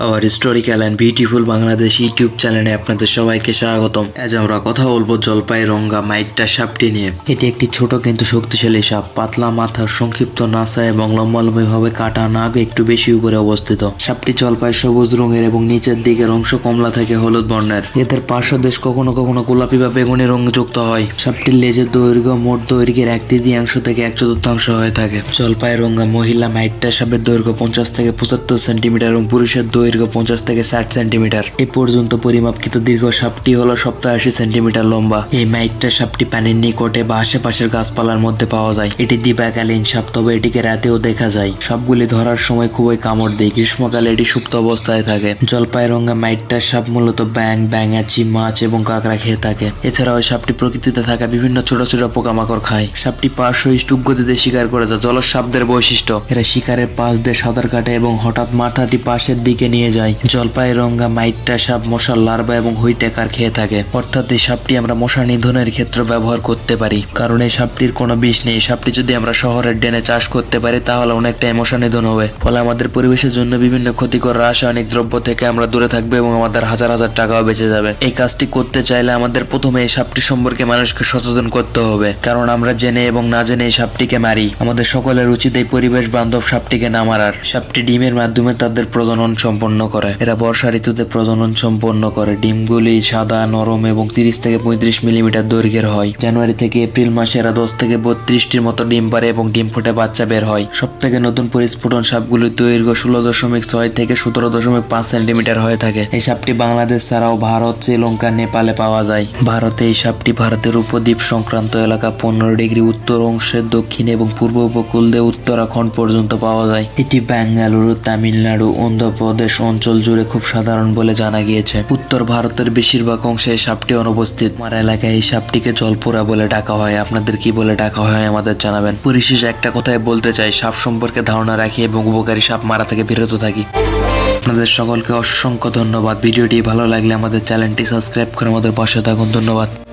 Our historical and beautiful Bangladesh YouTube চ্যানেলে আপনাদের সবাইকে স্বাগতম। আজ আমরা কথা বলব জলপাই রঙ্গা মাইটটা সাপটি নিয়ে। এটি একটি ছোট কিন্তু শক্তিশালী সাপ। পাতলা মাথা, সংক্ষিপ্ত নাসা এবং লম্বালম্বিভাবে কাটা নাক একটু বেশি উপরে অবস্থিত। সাপটি জলপাই সবুজ রঙের এবং নিচের দিকের অংশ কমলা থেকে হলুদ বর্ণের। এদের পার্শ্বদেশ কখনো কখনো গোলাপি বা বেগুনি রঙ যুক্ত হয়। সাপটির লেজের দৈর্ঘ্য, মোট দৈর্ঘ্যের এক তৃতীয়াংশ থেকে এক চতুর্থাংশ হয়ে থাকে। জলপাই রঙ্গা মহিলা মাইটটা সাপের দৈর্ঘ্য পঞ্চাশ থেকে পঁচাত্তর সেন্টিমিটার এবং পুরুষের দৈর্ঘ্য পঞ্চাশ থেকে ষাট সেন্টিমিটার। এ পর্যন্ত পরিমাপকৃত দীর্ঘ সাপটি হলো সপ্তাশি সেন্টিমিটার লম্বা। এই মাইটটা সাপটি পানির নিকটে বা আশেপাশের গাছপালার মধ্যে পাওয়া যায়। এটি দিবাকালীন সাপ, তবে এটিকে রাতেও দেখা যায়। সবগুলি ধরার সময় খুবই কামড় দেয়। গ্রীষ্মকালে এটি সুপ্ত অবস্থায় থাকে। জলপাই রঙা মাইটটা সাপ মূলত ব্যাং ব্যাঙাচি, মাছ এবং কাঁকড়া খেয়ে থাকে। এছাড়াও সাপটি প্রকৃতিতে থাকা বিভিন্ন ছোট ছোট পোকামাকড় খায়। সাপটি পার্শ্ব ইষ্টুক গতিতে শিকার করে যা জলজ সাপদের বৈশিষ্ট্য। এরা শিকারের পাশ দিয়ে সাঁতার কাটে এবং হঠাৎ মাথাটি পাশের দিকে নিয়ে যায় জলপাই রঙা মাইটটা, সাপ মশার লার্ভা এবং হুইটেকার খেয়ে থাকে। অর্থাৎ এই সাপটি আমরা মশা নিধনের ক্ষেত্রে ব্যবহার করতে পারি। কারণ এই সাপটির কোনো বিষ নেই। সাপটি যদি আমরা শহরের ডেনে চাষ করতে পারি, তাহলে অনেকটাই মশা নিধন হবে। ফলে আমাদের পরিবেশের জন্য বিভিন্ন ক্ষতিকর রাসায়নিক দ্রব্য থেকে আমরা দূরে থাকব এবং আমাদের হাজার হাজার টাকাও বেঁচে যাবে। এই কাজটি করতে চাইলে আমাদের প্রথমে এই সাপটি সম্পর্কে মানুষকে সচেতন করতে হবে। কারণ আমরা জেনে এবং না জেনে এই সাপটিকে মারি। আমাদের সকলের উচিত এই পরিবেশ বান্ধব সাপটিকে না মারার। সাপটি ডিমের মাধ্যমে তাদের প্রজনন সম্পন্ন করে। এরা বর্ষা ঋতুতে প্রজনন সম্পন্ন করে। ডিমগুলি সাদা, নরম এবং তিরিশ থেকে পঁয়ত্রিশ মিলিমিটার দৈর্ঘ্যের হয়। জানুয়ারি থেকে এপ্রিল মাসে এরা দশ থেকে বত্রিশটির মতো ডিম পারে এবং ডিম ফুটে বাচ্চা বের হয়। সব থেকে নতুন পরিস্ফুটন সাপগুলির দৈর্ঘ্য ষোলো দশমিক ছয় থেকে সতেরো দশমিক পাঁচ সেন্টিমিটার হয়ে থাকে। এই সাপটি বাংলাদেশ ছাড়াও ভারত, শ্রীলঙ্কা, নেপালে পাওয়া যায়। ভারতে এই সাপটি ভারতের উপদ্বীপ সংক্রান্ত এলাকা পনেরো ডিগ্রি উত্তর অংশের দক্ষিণ এবং পূর্ব উপকূল দিয়ে উত্তরাখণ্ড পর্যন্ত পাওয়া যায়। এটি বেঙ্গালুরু তামিলনাড়ু, অন্ধ্রপ্রদেশ অঞ্চল জুড়ে খুব সাধারণ বলে জানা গিয়েছে। উত্তর ভারতের বেশিরভাগ অংশে এই সাপটি অনুপস্থিত। আমার এলাকায় এই সাপটিকে জলপুরা বলে ডাকা হয়। আপনাদের কি বলে ডাকা হয় আমাদের জানাবেন। পরিশেষে একটা কথাই বলতে চাই। সাপ সম্পর্কে ধারণা রাখি এবং উপকারী সাপ মারা থেকে বিরত থাকি। আপনাদের সকলকে অসংখ্য ধন্যবাদ। ভিডিওটি ভালো লাগলে আমাদের চ্যানেলটি সাবস্ক্রাইব করে আমাদের পাশে থাকুন। ধন্যবাদ।